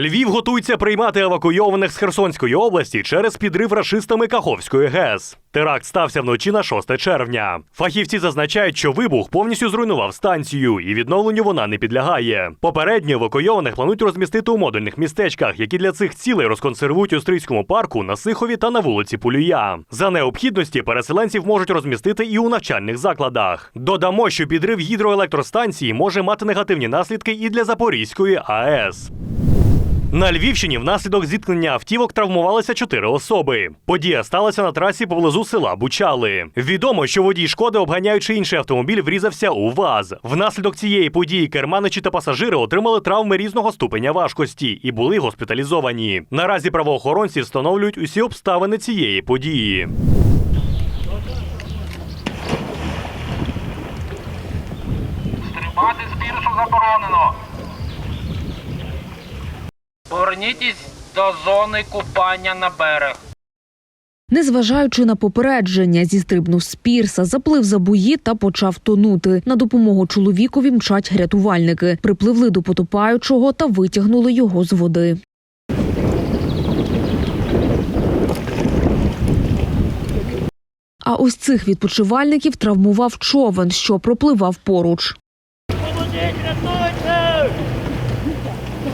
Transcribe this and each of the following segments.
Львів готується приймати евакуйованих з Херсонської області через підрив рашистами Каховської ГЕС. Теракт стався вночі на 6 червня. Фахівці зазначають, що вибух повністю зруйнував станцію, і відновленню вона не підлягає. Попередньо евакуйованих планують розмістити у модульних містечках, які для цих цілей розконсервують у стрийському парку на Сихові та на вулиці Полюя. За необхідності переселенців можуть розмістити і у навчальних закладах. Додамо, що підрив гідроелектростанції може мати негативні наслідки і для Запорізької АЕС. На Львівщині внаслідок зіткнення автівок травмувалися чотири особи. Подія сталася на трасі поблизу села Бучали. Відомо, що водій шкоди, обганяючи інший автомобіль, врізався у ВАЗ. Внаслідок цієї події керманичі та пасажири отримали травми різного ступеня важкості і були госпіталізовані. Наразі правоохоронці встановлюють усі обставини цієї події. Стрибати з заборонено. Повернітесь до зони купання на берег. Незважаючи на попередження, зістрибнув з пірса, заплив за бої та почав тонути. На допомогу чоловікові мчать рятувальники. Припливли до потопаючого та витягнули його з води. А ось цих відпочивальників травмував човен, що пропливав поруч. Помогіть, рятуйте!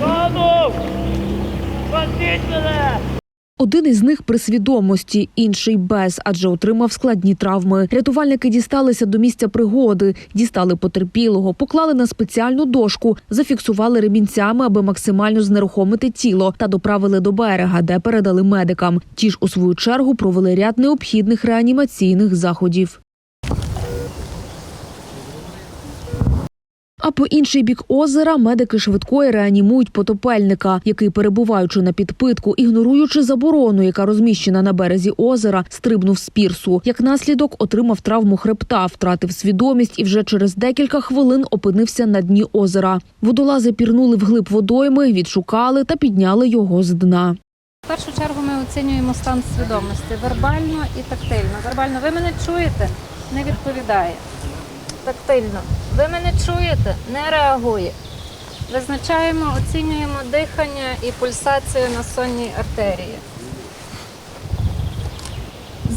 Ману! Один із них при свідомості, інший без, адже отримав складні травми. Рятувальники дісталися до місця пригоди, дістали потерпілого, поклали на спеціальну дошку, зафіксували ремінцями, аби максимально знерухомити тіло, та доправили до берега, де передали медикам. Ті ж у свою чергу провели ряд необхідних реанімаційних заходів. А по інший бік озера медики швидкої реанімують потопельника, який, перебуваючи на підпитку, ігноруючи заборону, яка розміщена на березі озера, стрибнув з пірсу. Як наслідок отримав травму хребта, втратив свідомість і вже через декілька хвилин опинився на дні озера. Водолази пірнули вглиб водойми, відшукали та підняли його з дна. В першу чергу ми оцінюємо стан свідомості вербально і тактильно. Вербально, ви мене чуєте? Не відповідає. Тактильно. Ви мене чуєте? Не реагує. Визначаємо, оцінюємо дихання і пульсацію на сонній артерії.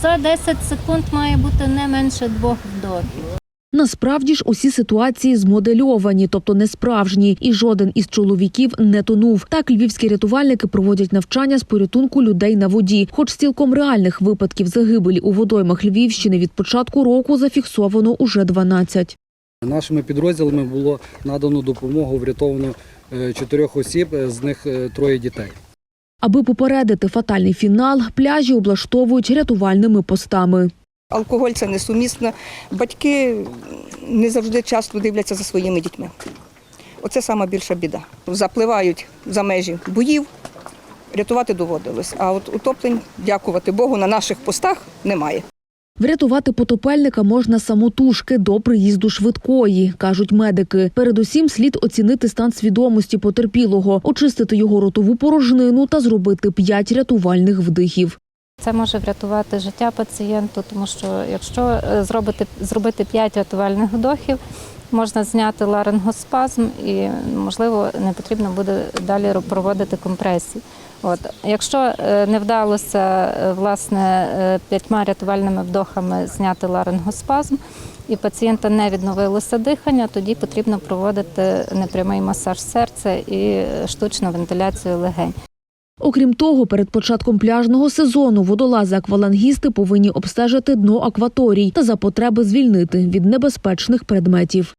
За 10 секунд має бути не менше двох вдохів. Насправді ж усі ситуації змодельовані, тобто не справжні, і жоден із чоловіків не тонув. Так львівські рятувальники проводять навчання з порятунку людей на воді. Хоч цілком реальних випадків загибелі у водоймах Львівщини від початку року зафіксовано уже 12. Нашими підрозділами було надано допомогу, врятовано е, чотирьох осіб, е, з них е, троє дітей. Аби попередити фатальний фінал, пляжі облаштовують рятувальними постами. Алкоголь це несумісно. Батьки не завжди часто дивляться за своїми дітьми. Оце сама більша біда. Запливають за межі боїв, рятувати доводилось. А от утоплень, дякувати Богу, на наших постах немає. Врятувати потопельника можна самотужки до приїзду швидкої, кажуть медики. Передусім слід оцінити стан свідомості потерпілого, очистити його ротову порожнину та зробити п'ять рятувальних вдихів. Це може врятувати життя пацієнту, тому що якщо е, зробити, зробити 5 рятувальних вдохів, можна зняти ларингоспазм і, можливо, не потрібно буде далі проводити компресії. От. Якщо е, не вдалося е, власне е, п'ятьма рятувальними вдохами зняти ларингоспазм, і пацієнта не відновилося дихання, тоді потрібно проводити непрямий масаж серця і штучну вентиляцію легень. Окрім того, перед початком пляжного сезону водолази-аквалангісти повинні обстежити дно акваторій та за потреби звільнити від небезпечних предметів.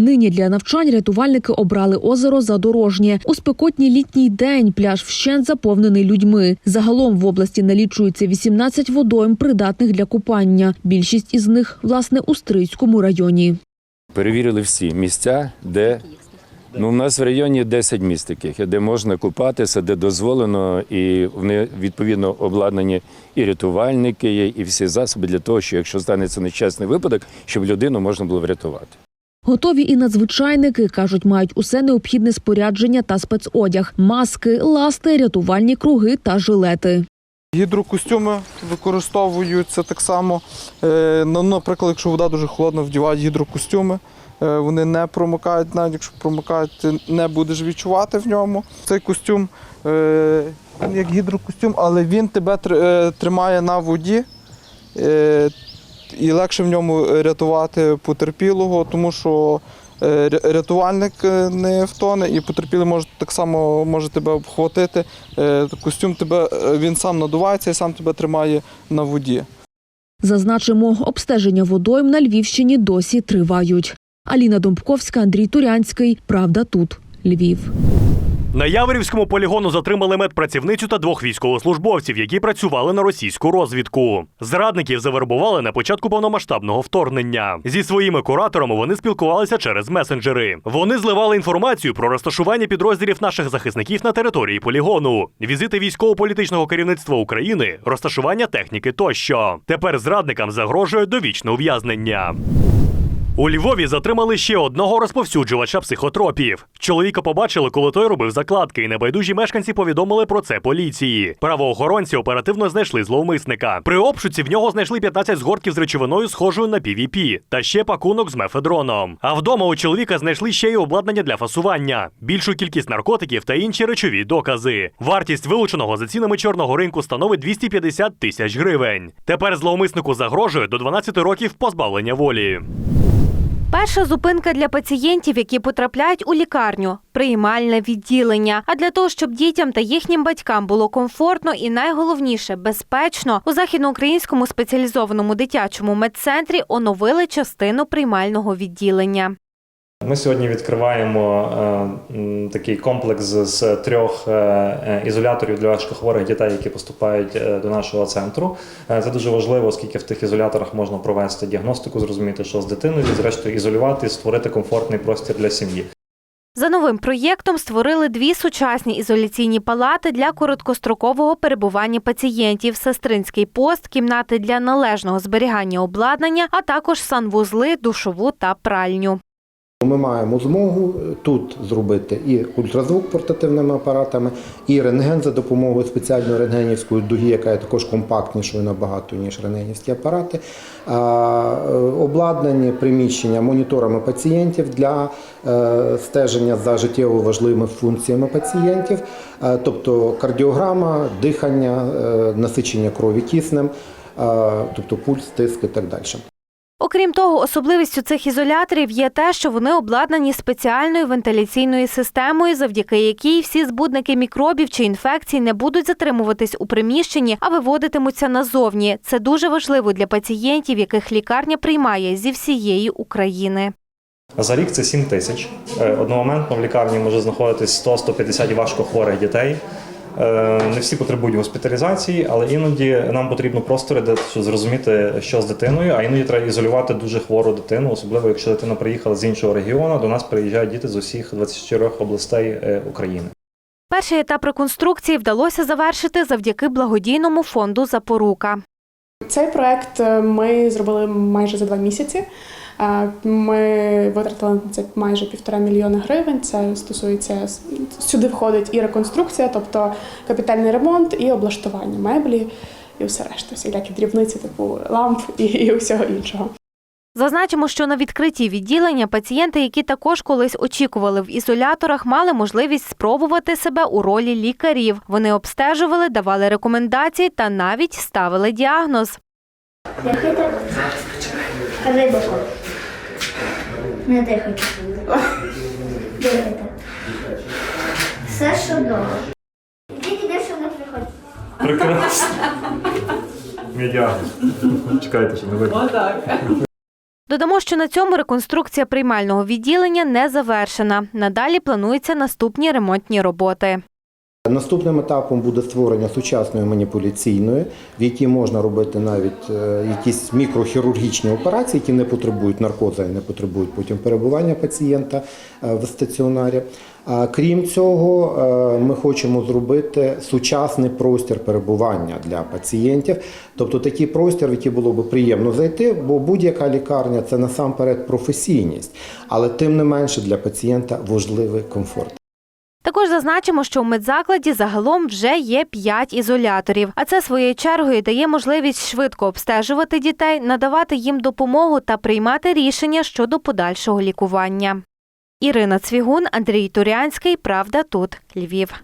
Нині для навчань рятувальники обрали озеро Задорожнє. У спекотній літній день пляж вщент заповнений людьми. Загалом в області налічується 18 водойм, придатних для купання. Більшість із них, власне, у Стрийському районі. Перевірили всі місця, де ну, у нас в районі 10 місць таких, де можна купатися, де дозволено, і вони відповідно обладнані і рятувальники є, і всі засоби для того, що якщо станеться нещасний випадок, щоб людину можна було врятувати. Готові і надзвичайники кажуть, мають усе необхідне спорядження та спецодяг: маски, ласти, рятувальні круги та жилети. Гідрокостюми використовуються так само. Е, ну, Наприклад, якщо вода дуже холодна, вдівають гідрокостюми. Е, Вони не промокають, навіть якщо промокають, ти не будеш відчувати в ньому. Цей костюм е, як гідрокостюм, але він тебе тримає на воді. Е, І легше в ньому рятувати потерпілого, тому що е, рятувальник е, не втоне, і потерпілий може так само може тебе обхватити. Е, Костюм тебе е, він сам надувається і сам тебе тримає на воді. Зазначимо, обстеження водойм на Львівщині досі тривають. Аліна Домбковська, Андрій Турянський. Правда тут. Львів. На Яворівському полігону затримали медпрацівницю та двох військовослужбовців, які працювали на російську розвідку. Зрадників завербували на початку повномасштабного вторгнення. Зі своїми кураторами вони спілкувалися через месенджери. Вони зливали інформацію про розташування підрозділів наших захисників на території полігону, візити військово-політичного керівництва України, розташування техніки тощо. Тепер зрадникам загрожує довічне ув'язнення. У Львові затримали ще одного розповсюджувача психотропів. Чоловіка побачили, коли той робив закладки, і небайдужі мешканці повідомили про це поліції. Правоохоронці оперативно знайшли зловмисника. При обшуці в нього знайшли 15 згортків з речовиною, схожою на PVP, та ще пакунок з мефедроном. А вдома у чоловіка знайшли ще й обладнання для фасування, більшу кількість наркотиків та інші речові докази. Вартість вилученого за цінами чорного ринку становить 250 тисяч гривень. Тепер зловмиснику загрожує до 12 років позбавлення волі. Перша зупинка для пацієнтів, які потрапляють у лікарню приймальне відділення. А для того, щоб дітям та їхнім батькам було комфортно і найголовніше безпечно, у західноукраїнському спеціалізованому дитячому медцентрі оновили частину приймального відділення. Ми сьогодні відкриваємо е, такий комплекс з трьох е, е, ізоляторів для важкохворих дітей, які поступають е, до нашого центру. Е, Це дуже важливо, оскільки в тих ізоляторах можна провести діагностику, зрозуміти, що з дитиною, і зрештою ізолювати і створити комфортний простір для сім'ї. За новим проєктом створили дві сучасні ізоляційні палати для короткострокового перебування пацієнтів, сестринський пост, кімнати для належного зберігання обладнання, а також санвузли, душову та пральню. Ми маємо змогу тут зробити і ультразвук портативними апаратами, і рентген за допомогою спеціальної рентгенівської дуги, яка є також компактнішою набагато, ніж рентгенівські апарати. Е, Обладнані приміщення моніторами пацієнтів для е, стеження за життєво важливими функціями пацієнтів, е, тобто кардіограма, дихання, е, насичення крові киснем, е, тобто пульс, тиск і так далі. Окрім того, особливістю цих ізоляторів є те, що вони обладнані спеціальною вентиляційною системою, завдяки якій всі збудники мікробів чи інфекцій не будуть затримуватись у приміщенні, а виводитимуться назовні. Це дуже важливо для пацієнтів, яких лікарня приймає зі всієї України. За рік це 7 тисяч. Е, Одномоментно в лікарні може знаходитись 100-150 важкохворих дітей. Е, Не всі потребують госпіталізації, але іноді нам потрібно простори, де зрозуміти, що з дитиною, а іноді треба ізолювати дуже хвору дитину, особливо якщо дитина приїхала з іншого регіону. До нас приїжджають діти з усіх 24 областей е, України. Перший етап реконструкції вдалося завершити завдяки благодійному фонду Запорука. Цей проект е, ми зробили майже за два місяці. Ми витратили на це майже півтора мільйона гривень. Це стосується сюди входить і реконструкція, тобто капітальний ремонт, і облаштування меблі, і все решта, всілякі дрібниці, типу ламп і, і усього іншого. Зазначимо, що на відкритті відділення пацієнти, які також колись очікували в ізоляторах, мали можливість спробувати себе у ролі лікарів. Вони обстежували, давали рекомендації та навіть ставили діагноз. Глибоко. Не дихайте. Дихайте. Все, що вдома. Діти що не приходять. Прекрасно. Медіагноз. Чекайте, що не видно. Додамо, що на цьому реконструкція приймального відділення не завершена. Надалі плануються наступні ремонтні роботи. Наступним етапом буде створення сучасної маніпуляційної, в якій можна робити навіть е, якісь мікрохірургічні операції, які не потребують наркоза і не потребують потім перебування пацієнта е, в стаціонарі. Крім цього, е, ми хочемо зробити сучасний простір перебування для пацієнтів, тобто такий простір, в який було би приємно зайти, бо будь-яка лікарня це насамперед професійність, але тим не менше для пацієнта важливий комфорт. Зазначимо, що в медзакладі загалом вже є 5 ізоляторів, а це своєю чергою дає можливість швидко обстежувати дітей, надавати їм допомогу та приймати рішення щодо подальшого лікування. Ірина Цвігун, Андрій Турянський. Правда тут Львів.